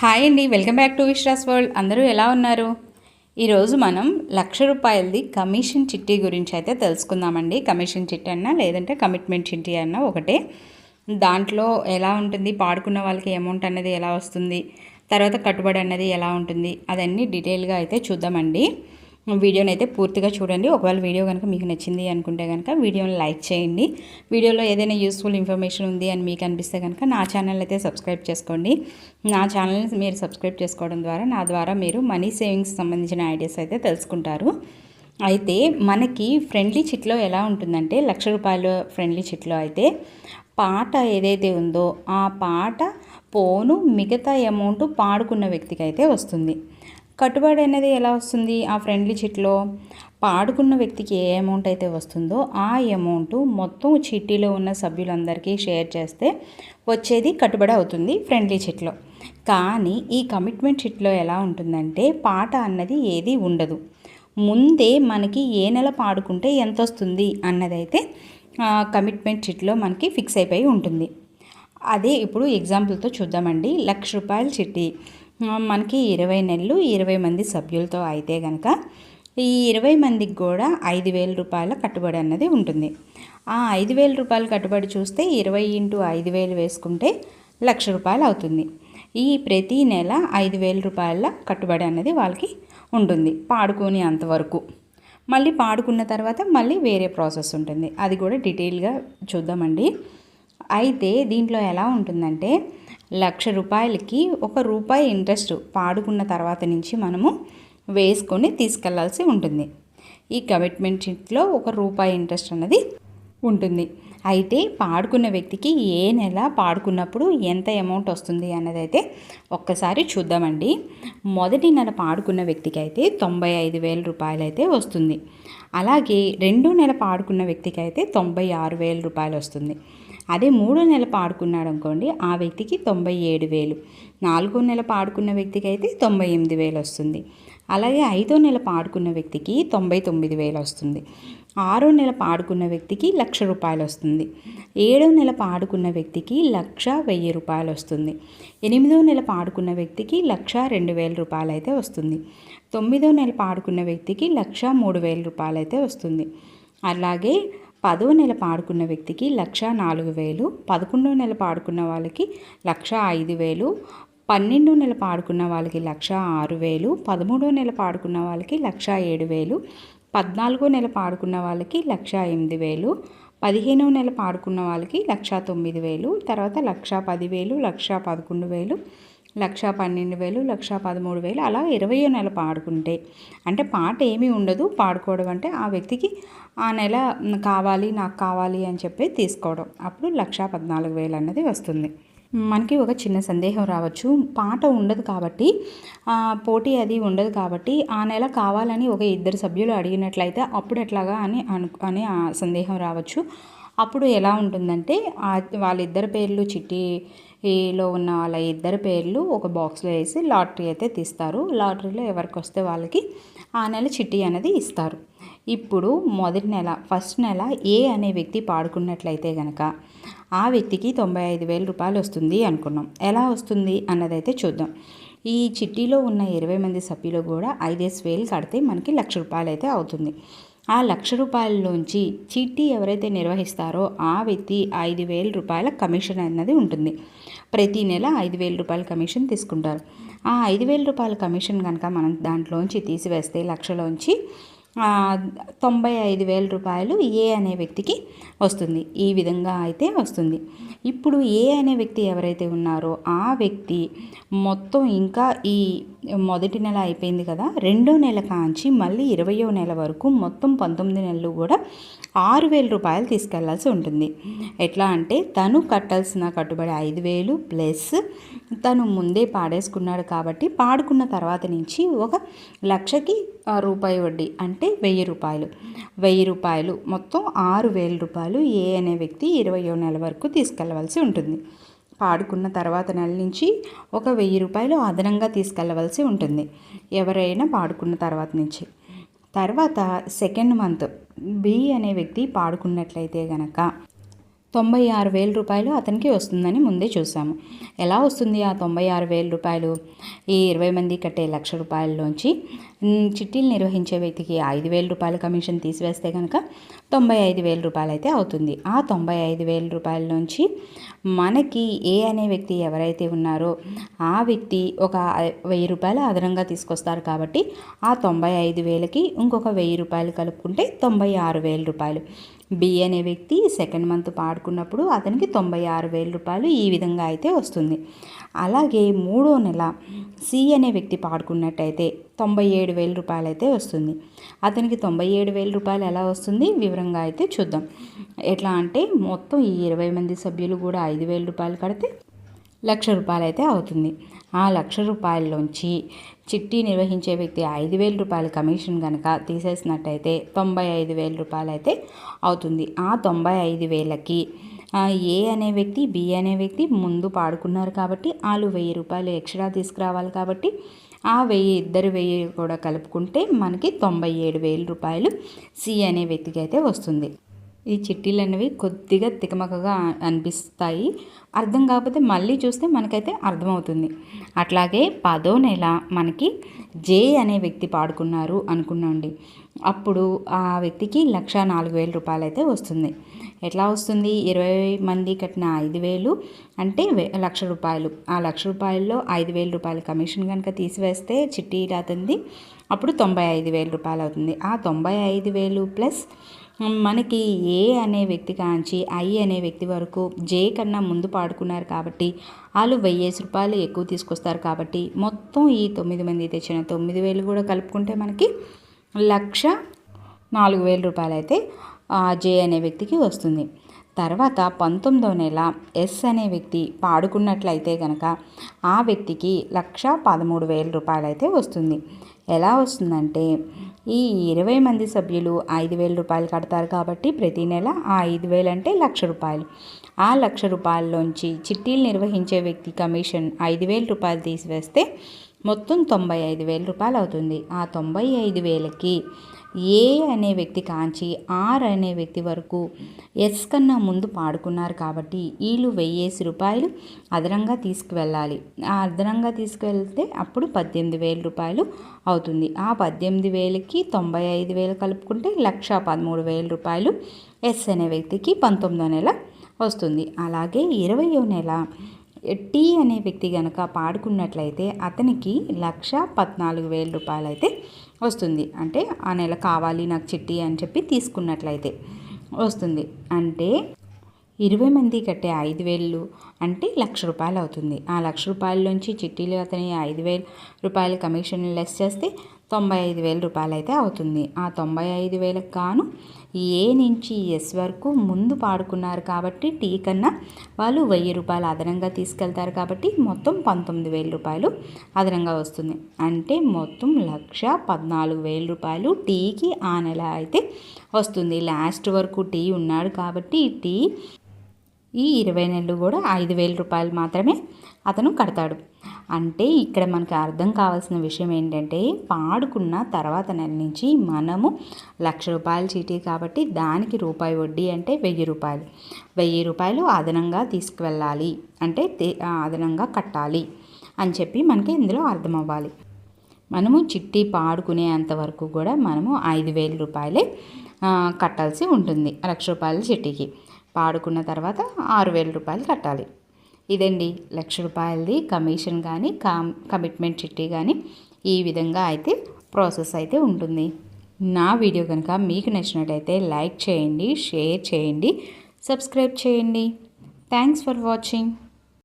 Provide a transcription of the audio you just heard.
Hi అండి welcome back to Vishra's world. అందరూ ఎలా ఉన్నారు? ఈరోజు మనం లక్ష రూపాయలది కమిషన్ చిట్టి గురించి అయితే తెలుసుకుందామండి. కమిషన్ చిట్టి అన్నా లేదంటే కమిట్మెంట్ చిట్టి అన్నా ఒకటే. దాంట్లో ఎలా ఉంటుంది పాడుకున్న వాళ్ళకి అమౌంట్ అన్నది ఎలా వస్తుంది తర్వాత కట్టుబడి అన్నది ఎలా ఉంటుంది అదన్నీ డీటెయిల్గా అయితే చూద్దామండి. వీడియోని అయితే పూర్తిగా చూడండి. ఒకవేళ వీడియో కనుక మీకు నచ్చింది అనుకుంటే కనుక వీడియోని లైక్ చేయండి. వీడియోలో ఏదైనా యూస్ఫుల్ ఇన్ఫర్మేషన్ ఉంది అని మీకు అనిపిస్తే కనుక నా ఛానల్ అయితే సబ్స్క్రైబ్ చేసుకోండి. నా ఛానల్ని మీరు సబ్స్క్రైబ్ చేసుకోవడం ద్వారా నా ద్వారా మీరు మనీ సేవింగ్స్ సంబంధించిన ఐడియాస్ అయితే తెలుసుకుంటారు. అయితే మనకి ఫ్రెండ్లీ చిట్లో ఎలా ఉంటుందంటే లక్ష రూపాయల ఫ్రెండ్లీ చిట్లో అయితే పాట ఏదైతే ఉందో ఆ పాట పోను మిగతా అమౌంట్ పాడుకున్న వ్యక్తికి అయితే వస్తుంది. కట్టుబడి అనేది ఎలా వస్తుంది? ఆ ఫ్రెండ్లీ చిట్లో పాడుకున్న వ్యక్తికి ఏ అమౌంట్ అయితే వస్తుందో ఆ అమౌంట్ మొత్తం చిట్టీలో ఉన్న సభ్యులందరికీ షేర్ చేస్తే వచ్చేది కట్టుబడి అవుతుంది ఫ్రెండ్లీ చిట్లో. కానీ ఈ కమిట్మెంట్ చిట్లో ఎలా ఉంటుందంటే పాట అన్నది ఏది ఉండదు. ముందే మనకి ఏ నెల పాడుకుంటే ఎంత వస్తుంది అన్నదైతే కమిట్మెంట్ చిట్లో మనకి ఫిక్స్ అయిపోయి ఉంటుంది. అదే ఇప్పుడు ఎగ్జాంపుల్తో చూద్దామండి. లక్ష రూపాయల చిట్టి. మనకి ఇరవై నెలలు ఇరవై మంది సభ్యులతో అయితే కనుక ఈ ఇరవై మందికి కూడా ఐదు వేల రూపాయల కట్టుబడి అన్నది ఉంటుంది. ఆ ఐదు వేల రూపాయల కట్టుబడి చూస్తే ఇరవై ఇంటూ ఐదు వేలు వేసుకుంటే లక్ష రూపాయలు అవుతుంది. ఈ ప్రతి నెల ఐదు వేల రూపాయల కట్టుబడి అన్నది వాళ్ళకి ఉంటుంది పాడుకొని అంతవరకు మళ్ళీ పాడుకున్న తర్వాత మళ్ళీ వేరే ప్రాసెస్ ఉంటుంది. అది కూడా డీటెయిల్గా చూద్దామండి. అయితే దీంట్లో ఎలా ఉంటుందంటే లక్ష రూపాయలకి ఒక రూపాయి ఇంట్రెస్ట్ పాడుకున్న తర్వాత నుంచి మనము వేసుకొని తీసుకెళ్ళాల్సి ఉంటుంది. ఈ కమిట్మెంట్ షీట్లో ఒక రూపాయి ఇంట్రెస్ట్ అన్నది ఉంటుంది. అయితే పాడుకున్న వ్యక్తికి ఏ నెల పాడుకున్నప్పుడు ఎంత అమౌంట్ వస్తుంది అన్నది అయితే ఒక్కసారి చూద్దామండి. మొదటి నెల పాడుకున్న వ్యక్తికి అయితే తొంభై ఐదు వేల రూపాయలు అయితే వస్తుంది. అలాగే రెండో నెల పాడుకున్న వ్యక్తికి అయితే తొంభై ఆరు వేల రూపాయలు వస్తుంది. అదే మూడో నెల పాడుకున్నాడు అనుకోండి ఆ వ్యక్తికి తొంభై ఏడు వేలు. నాలుగో నెల పాడుకున్న వ్యక్తికి అయితే తొంభై ఎనిమిది వేలు వస్తుంది. అలాగే ఐదో నెల పాడుకున్న వ్యక్తికి తొంభై తొమ్మిది వేలు వస్తుంది. ఆరో నెల పాడుకున్న వ్యక్తికి లక్ష రూపాయలు వస్తుంది. ఏడో నెల పాడుకున్న వ్యక్తికి లక్ష వెయ్యి రూపాయలు వస్తుంది. ఎనిమిదో నెల పాడుకున్న వ్యక్తికి లక్ష రెండు వేల రూపాయలు అయితే వస్తుంది. తొమ్మిదో నెల పాడుకున్న వ్యక్తికి లక్ష మూడు వేల రూపాయలు అయితే వస్తుంది. అలాగే పదో నెల పాడుకున్న వ్యక్తికి లక్ష నాలుగు వేలు పదకొండో నెల పాడుకున్న వాళ్ళకి లక్ష ఐదు వేలు పన్నెండో నెల పాడుకున్న వాళ్ళకి లక్ష ఆరు వేలు పదమూడో నెల పాడుకున్న వాళ్ళకి లక్ష ఏడు వేలు పద్నాలుగో నెల పాడుకున్న వాళ్ళకి లక్ష ఎనిమిది వేలు పదిహేనో నెల పాడుకున్న వాళ్ళకి లక్ష తొమ్మిది వేలు తర్వాత లక్ష పదివేలు లక్ష పదకొండు వేలు లక్ష పన్నెండు వేలు లక్ష పదమూడు వేలు అలా ఇరవై నెల పాడుకుంటే. అంటే పాట ఏమీ ఉండదు. పాడుకోవడం అంటే ఆ వ్యక్తికి ఆ నెల కావాలి నాకు కావాలి అని చెప్పి తీసుకోవడం. అప్పుడు లక్ష పద్నాలుగు వేలు అన్నది వస్తుంది. మనకి ఒక చిన్న సందేహం రావచ్చు. పాట ఉండదు కాబట్టి పోటీ అది ఉండదు కాబట్టి ఆ నెల కావాలని ఒక ఇద్దరు సభ్యులు అడిగినట్లయితే అప్పుడు ఎట్లాగా అని అను అని సందేహం రావచ్చు. అప్పుడు ఎలా ఉంటుందంటే వాళ్ళిద్దరి పేర్లు చిట్టీలో ఉన్న వాళ్ళ ఇద్దరి పేర్లు ఒక బాక్స్లో వేసి లాటరీ అయితే తీస్తారు. లాటరీలో ఎవరికి వస్తే వాళ్ళకి ఆ నెల చిట్టి అనేది ఇస్తారు. ఇప్పుడు మొదటి నెల ఫస్ట్ నెల ఏ అనే వ్యక్తి పాడుకున్నట్లయితే గనక ఆ వ్యక్తికి తొంభై ఐదు వేల రూపాయలు వస్తుంది అనుకున్నాం. ఎలా వస్తుంది అన్నదైతే చూద్దాం. ఈ చిట్టీలో ఉన్న ఇరవై మంది సభ్యులు కూడా ఐదేసి వేలు కడితే మనకి లక్ష రూపాయలు అయితే అవుతుంది. ఆ లక్ష రూపాయలలోంచి చీటీ ఎవరైతే నిర్వహిస్తారో ఆ వ్యక్తి ఐదు వేల రూపాయల కమిషన్ అన్నది ఉంటుంది. ప్రతి నెల ఐదు వేల రూపాయల కమిషన్ తీసుకుంటారు. ఆ ఐదు వేల రూపాయల కమిషన్ కనుక మనం దాంట్లోంచి తీసివేస్తే లక్షలోంచి తొంభై ఐదు వేల రూపాయలు ఏ అనే వ్యక్తికి వస్తుంది. ఈ విధంగా అయితే వస్తుంది. ఇప్పుడు ఏ అనే వ్యక్తి ఎవరైతే ఉన్నారో ఆ వ్యక్తి మొత్తం ఇంకా ఈ మొదటి నెల అయిపోయింది కదా రెండో నెల కాంచి మళ్ళీ ఇరవయో నెల వరకు మొత్తం పంతొమ్మిది నెలలు కూడా ఆరు వేల రూపాయలు తీసుకెళ్ళాల్సి ఉంటుంది. ఎట్లా అంటే తను కట్టాల్సిన కట్టుబడి ఐదు వేలు ప్లస్ తను ముందే పాడేసుకున్నాడు కాబట్టి పాడుకున్న తర్వాత నుంచి ఒక లక్షకి రూపాయి వడ్డీ అంటే వెయ్యి రూపాయలు. వెయ్యి రూపాయలు మొత్తం ఆరు వేల రూపాయలు ఏ అనే వ్యక్తి ఇరవయో నెల వరకు తీసుకెళ్ళవలసి ఉంటుంది. పాడుకున్న తర్వాత నెల నుంచి ఒక వెయ్యి రూపాయలు అదనంగా తీసుకెళ్ళవలసి ఉంటుంది. ఎవరైనా పాడుకున్న తర్వాత నుంచి. తర్వాత సెకండ్ మంత్ బి అనే వ్యక్తి పాడుకున్నట్లయితే గనక తొంభై ఆరు వేల రూపాయలు అతనికి వస్తుందని ముందే చూసాము ఎలా వస్తుంది ఆ తొంభై ఆరు వేల రూపాయలు? ఈ ఇరవై మంది కట్టే లక్ష రూపాయల్లోంచి చిట్టీలు నిర్వహించే వ్యక్తికి ఐదు వేల రూపాయల కమిషన్ తీసివేస్తే కనుక తొంభై ఐదు వేల రూపాయలు అయితే అవుతుంది. ఆ తొంభై ఐదు వేల రూపాయల నుంచి మనకి ఏ అనే వ్యక్తి ఎవరైతే ఉన్నారో ఆ వ్యక్తి ఒక వెయ్యి రూపాయలు అదనంగా తీసుకొస్తారు కాబట్టి ఆ తొంభై ఐదు వేలకి ఇంకొక వెయ్యి రూపాయలు కలుపుకుంటే తొంభై ఆరు వేల రూపాయలు. బి అనే వ్యక్తి సెకండ్ మంత్ పాడుకున్నప్పుడు అతనికి తొంభై ఆరు వేల రూపాయలు ఈ విధంగా అయితే వస్తుంది. అలాగే మూడో నెల సి అనే వ్యక్తి పాడుకున్నట్టయితే తొంభై ఏడు వేల రూపాయలు అయితే వస్తుంది. అతనికి తొంభై ఏడు వేల రూపాయలు ఎలా వస్తుంది? వివరంగా అయితే చూద్దాం. ఎట్లా అంటే మొత్తం ఈ ఇరవై మంది సభ్యులు కూడా ఐదు వేల రూపాయలు కడితే లక్ష రూపాయలు అయితే అవుతుంది. ఆ లక్ష రూపాయల్లోంచి చిట్టి నిర్వహించే వ్యక్తి ఐదు వేల రూపాయల కమిషన్ కనుక తీసేసినట్టయితే తొంభై ఐదు వేల రూపాయలు అయితే అవుతుంది. ఆ తొంభై ఐదు వేలకి ఏ అనే వ్యక్తి బి అనే వ్యక్తి ముందు పాడుకున్నారు కాబట్టి వాళ్ళు వెయ్యి రూపాయలు ఎక్స్ట్రా తీసుకురావాలి కాబట్టి ఆ వెయ్యి ఇద్దరు వెయ్యి కూడా కలుపుకుంటే మనకి తొంభై ఏడు వేల రూపాయలు సి అనే వ్యక్తికి అయితే వస్తుంది. ఈ చిట్టీలు అనేవి కొద్దిగా తికమకగా అనిపిస్తాయి. అర్థం కాకపోతే మళ్ళీ చూస్తే మనకైతే అర్థమవుతుంది. అట్లాగే పదో నెల మనకి జే అనే వ్యక్తి పాడుకున్నారు అనుకున్నాండి. అప్పుడు ఆ వ్యక్తికి లక్ష నాలుగు వేల రూపాయలు అయితే వస్తుంది. ఎట్లా వస్తుంది? ఇరవై మంది కట్టిన ఐదు వేలు అంటే లక్ష రూపాయలు. ఆ లక్ష రూపాయల్లో ఐదు వేల రూపాయల కమిషన్ కనుక తీసివేస్తే చిట్టి రాతుంది. అప్పుడు తొంభై ఐదు వేల రూపాయలు అవుతుంది ఆ తొంభై ఐదు వేలు ప్లస్ మనకి ఏ అనే వ్యక్తి కాంచి ఐ అనే వ్యక్తి వరకు జే కన్నా ముందు పాడుకున్నారు కాబట్టి వాళ్ళు వెయ్యేసి రూపాయలు ఎక్కువ తీసుకొస్తారు కాబట్టి మొత్తం ఈ తొమ్మిది మంది తెచ్చిన తొమ్మిది వేలు కూడా కలుపుకుంటే మనకి లక్ష నాలుగు వేల రూపాయలు అయితే జే అనే వ్యక్తికి వస్తుంది. తర్వాత పంతొమ్మిదవ నెల ఎస్ అనే వ్యక్తి పాడుకున్నట్లయితే కనుక ఆ వ్యక్తికి లక్ష పదమూడు వేల రూపాయలు అయితే వస్తుంది. ఎలా వస్తుందంటే ఈ ఇరవై మంది సభ్యులు ఐదు వేల రూపాయలు కడతారు కాబట్టి ప్రతి నెల ఆ ఐదు వేలు అంటే లక్ష రూపాయలు. ఆ లక్ష రూపాయల్లోంచి చిట్టీలు నిర్వహించే వ్యక్తి కమిషన్ ఐదు వేల రూపాయలు తీసివేస్తే మొత్తం తొంభై ఐదు వేల రూపాయలు అవుతుంది. ఆ తొంభై ఐదు వేలకి ఏ అనే వ్యక్తి కాంచి ఆర్ అనే వ్యక్తి వరకు ఎస్ కన్నా ముందు పాడుకున్నారు కాబట్టి వీళ్ళు వెయ్యేసి రూపాయలు అదనంగా తీసుకువెళ్ళాలి. ఆ అదనంగా తీసుకువెళ్తే అప్పుడు పద్దెనిమిది వేల రూపాయలు అవుతుంది. ఆ పద్దెనిమిది వేలకి తొంభై ఐదు వేలు కలుపుకుంటే లక్ష పదమూడు వేల రూపాయలు ఎస్ అనే వ్యక్తికి పంతొమ్మిదో నెల వస్తుంది. అలాగే ఇరవయో నెల టీ అనే వ్యక్తి కనుక పాడుకున్నట్లయితే అతనికి లక్ష పద్నాలుగు వేల రూపాయలు అయితే వస్తుంది. అంటే ఆ నెల కావాలి నాకు చిట్టి అని చెప్పి తీసుకున్నట్లయితే వస్తుంది. అంటే ఇరవై మంది కట్టే ఐదు వేలు అంటే లక్ష రూపాయలు అవుతుంది. ఆ లక్ష రూపాయల నుంచి చిట్టీలు అతని ఐదు వేలు రూపాయల కమిషన్ లెస్ చేస్తే తొంభై ఐదు వేల రూపాయలు అయితే అవుతుంది. ఆ తొంభై ఐదు వేలకు గాను ఏ నుంచి ఎస్ వరకు ముందు పాడుకున్నారు కాబట్టి టీ కన్నా వాళ్ళు వెయ్యి రూపాయలు అదనంగా తీసుకెళ్తారు కాబట్టి మొత్తం పంతొమ్మిది వేల రూపాయలు అదనంగా వస్తుంది. అంటే మొత్తం లక్ష పద్నాలుగు వేల రూపాయలు టీకి ఆ నెల అయితే వస్తుంది. లాస్ట్ వరకు టీ ఉన్నాడు కాబట్టి టీ ఈ ఇరవై నెలలు కూడా ఐదు వేల రూపాయలు మాత్రమే అతను కడతాడు. అంటే ఇక్కడ మనకు అర్థం కావాల్సిన విషయం ఏంటంటే పాడుకున్న తర్వాత నెల నుంచి మనము లక్ష రూపాయల చీటీ కాబట్టి దానికి రూపాయి వడ్డీ అంటే వెయ్యి రూపాయలు. వెయ్యి రూపాయలు అదనంగా తీసుకువెళ్ళాలి. అంటే అదనంగా కట్టాలి అని చెప్పి మనకి ఇందులో అర్థం అవ్వాలి మనము చిట్టి పాడుకునేంత వరకు కూడా మనము ఐదు వేల రూపాయలే కట్టాల్సి ఉంటుంది. లక్ష రూపాయల చిట్టీకి పాడుకున్న తర్వాత ఆరు వేల రూపాయలు కట్టాలి. ఇదండి లక్ష రూపాయలది కమిషన్ కానీ కామ్ కమిట్మెంట్ చిట్టి కానీ ఈ విధంగా అయితే ప్రాసెస్ అయితే ఉంటుంది. నా వీడియో కనుక మీకు నచ్చినట్టయితే లైక్ చేయండి షేర్ చేయండి సబ్స్క్రైబ్ చేయండి. Thanks for watching.